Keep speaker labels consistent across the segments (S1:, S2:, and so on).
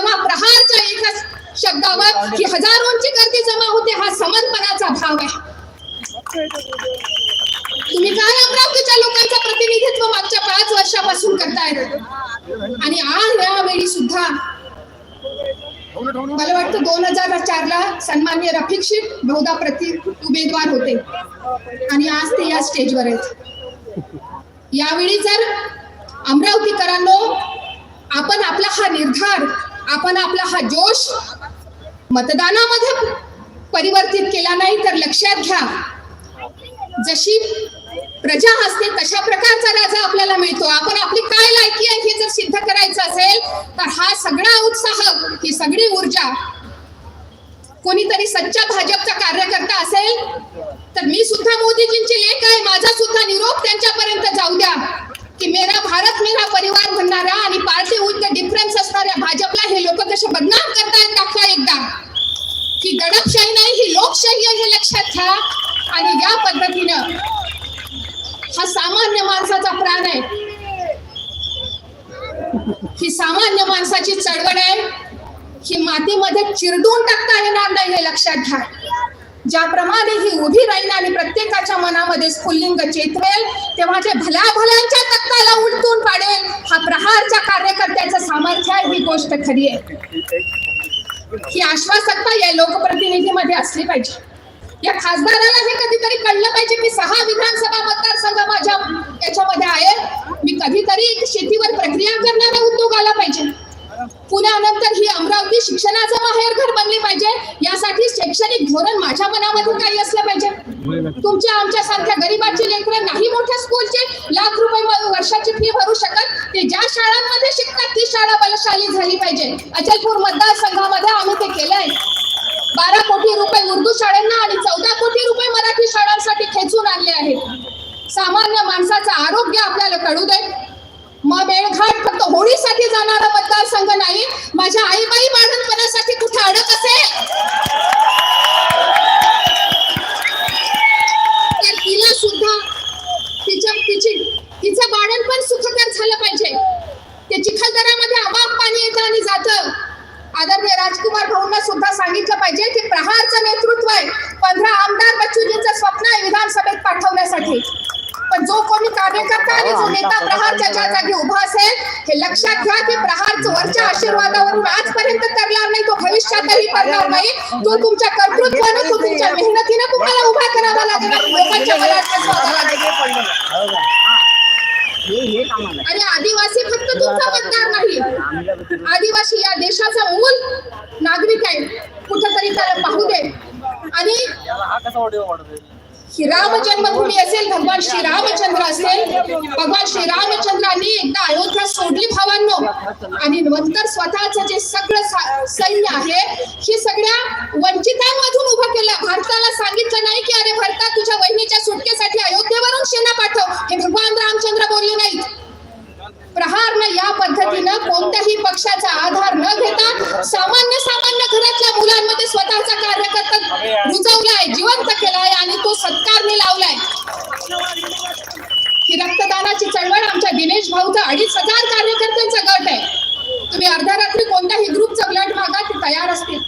S1: तेव्हा प्रहारच्या एका शब्दावर ही हजारोंची गर्दी जमा होते हा समर्पणाचा भाव आहे. तुम्ही काय अमरावतीच्या लोकांचं प्रतिनिधित्व मागच्या पाच वर्षापासून करताय? आणि आज यावेळी सुद्धा मला वाटतं दोन हजार चार ला सन्मान्य रफिक शेख बहुधा प्रति उमेदवार होते. आणि आज ते या स्टेजवर आहेत. यावेळी जर अमरावतीकरांनो आपण आपला हा निर्धार आपण आपला हा जोश मतदानामध्ये परिवर्तित केला नाही तर लक्षात घ्या. जशी प्रजा असते तशा प्रकारचा राजा आपल्याला मिळतो. आपण आपली काय लायकी आहे हे जर सिद्ध करायचं असेल तर हा सगळा उत्साह ही सगळी ऊर्जा कोणीतरी सच्चा भाजपचा कार्यकर्ता असेल तर मी सुद्धा मोदीजींची लेख आहे. माझा सुद्धा निरोप त्यांच्यापर्यंत जाऊ द्या की मेरा मेरा परिवार म्हणणारा आणि पार्टी विथ डिफरन्स असणाऱ्या भाजपला हे लोक कसे बदनाम करतात दाखवा एकदा. की दडपशाही नाही ही लोकशाही आहे हे लक्षात घ्या. आणि या पद्धतीनं हा सामान्य माणसाचा प्राण आहे. ही सामान्य माणसाची चळवळ आहे. ही मातीमध्ये चिरडून टाकता येणार नाही हे लक्षात घ्या. ज्याप्रमाणे ही उभी राहील आणि प्रत्येकाच्या मनामध्ये स्फुल्लिंग चेतवेल तेव्हा जे भल्या भल्यांच्या तत्वाला उलटून पाडेल हा प्रहारच्या कार्यकर्त्याचं सामर्थ्य आहे ही गोष्ट खरी आहे. ही आश्वासकता या लोकप्रतिनिधीमध्ये असली पाहिजे. या खासदाराला हे कधीतरी कळलं पाहिजे की सहा विधानसभा मतदारसंघ माझ्या याच्यामध्ये आहे. मी कधीतरी शेतीवर प्रक्रिया करणारा उद्योग आला पाहिजे. पुण्यानंतर ही अमरावती शिक्षणाचं माहेरघर बनली पाहिजे. यासाठी शैक्षणिक धोरण माझ्या मनामध्ये काही असलं पाहिजे. तुमच्या आमच्या सारख्या गरीबाची लेकरं नाही मोठ्या स्कूलचे लाख रुपये वर्षाची फी भरू शकत. ते ज्या शाळांमध्ये शिकतात ती शाळा बलशाली झाली पाहिजे. अचलपूर मतदारसंघामध्ये आम्ही ते केलंय. बारा कोटी रुपये उर्दू शाळांना आणि चौदा कोटी रुपये मराठी शाळांसाठी खेचून आणले आहेत. सामान्य माणसाचं आरोग्य आपल्याला कळू दे. होळीसाठी जाणारा मतदारसंघ नाही. माझ्या आईबाई बाळणपणासाठी कुठे अडत असेल? तर तिला सुद्धा तिच्या तिची तिचं बाळणपण सुखकर झालं पाहिजे. ते चिखलदऱ्यामध्ये अबाब पाणी येतं आणि जातं. आदरणीय राजकुमार भाऊंना सुद्धा सांगितलं पाहिजे की प्रहारचं नेतृत्व आहे. पंधरा आमदार बच्चूजींचं स्वप्न आहे विधानसभेत पाठवण्यासाठी. जो कोणी कार्यकर्ता आणि जो नेता प्रहारच्या ज्या जागी उभा असेल हे लक्षात घ्या की प्रहारचं वरच्या आशीर्वादावरून आजपर्यंत करणार नाही तो भविष्यातही करणार नाही. तो तुमच्या कर्तृत्वानं तो तुमच्या मेहनतीनं तुम्हाला उभा करावा लोकांच्या मनात बसवावा लागेल. आणि आदिवासी फक्त तुमचा मतदार नाही. आदिवासी या देशाचा मूल नागरिक आहे. कुठंतरी त्याला पाहू दे. आणि की राम जन्मभूमी असेल भगवान श्रीरामचंद्र असेल भगवान श्री रामचंद्रांनी एकदा अयोध्या सोडली भावांनो. आणि नंतर स्वतःच जे सगळं सैन्य आहे हे सगळ्या वंचितांमधून उभं केलं. भारताला सांगितलं नाही की अरे भारता तुझ्या वहिनीच्या सुटकेसाठी अयोध्येवरून सेना पाठव. हे भगवान रामचंद्र बोलले नाहीत. प्रहारनं या पद्धतीनं कोणत्याही पक्षाचा आधार न घेता सामान्य सामान्य घरातल्या मुलांमध्ये स्वतःचा कार्यकर्ता रुजवलाय जिवंत केलाय आणि तो सत्कारने लावलाय ही रक्तदानाची चळवळ आमच्या दिनेश भाऊचा अडीच हजार कार्यकर्त्यांचा गट आहे. तुम्ही अर्ध्या रात्री कोणत्याही ग्रुपचा ब्लड मागा ते तयार असतील.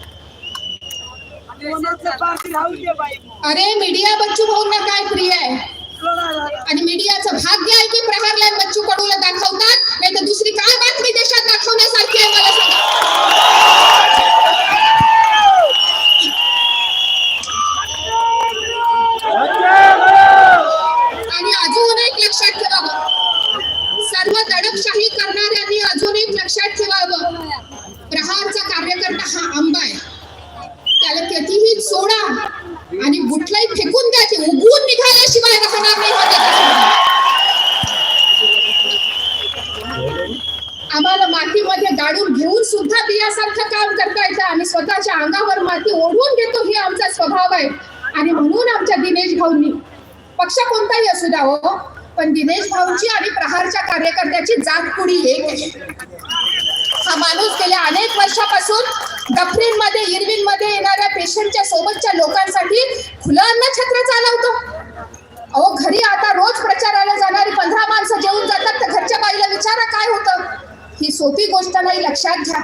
S1: अरे मीडिया बच्चू भाऊंना काय प्रिय आहे? आणि मीडियाचं भाग्य आहे की प्रहार आणि बच्चू कडूला दाखवतात नाही तर दुसरी काय बातमी देशात दाखवण्यासारखी आहे मला सांगा आणि अजून एक लक्षात ठेवावं सर्व दडपशाही करणाऱ्यांनी अजून एक लक्षात ठेवावं प्रहारचा कार्यकर्ता हा आंबा आहे त्याला कितीही सोडा आणि कुठलाही फेकून द्यायचे उगवून निघाल्याशिवाय राहणार नाही हा त्याच्यासोबत. आम्हाला मातीमध्ये गाडून घेऊन सुद्धा बियासारखं काम करता येतं आणि स्वतःच्या अंगावर माती ओढून घेतो हे आमचा स्वभाव आहे. आणि म्हणून आमच्या दिनेश भाऊंनी पक्ष कोणताही असू द्या हो, पण दिनेश भाऊंची आणि प्रहारच्या कार्यकर्त्याची जात पुढी एक हा माणूस गेल्या अनेक वर्षापासून डफरीनमध्ये इरविनमध्ये येणाऱ्या पेशंटच्या सोबतच्या लोकांसाठी खुलं अन्न छत्र चालवतो. अहो घरी आता रोज प्रचाराला जाणारी पंधरा माणसं जेवून जातात तर घरच्या बाईला विचारा काय होतं? ही सोपी गोष्ट नाही लक्षात घ्या.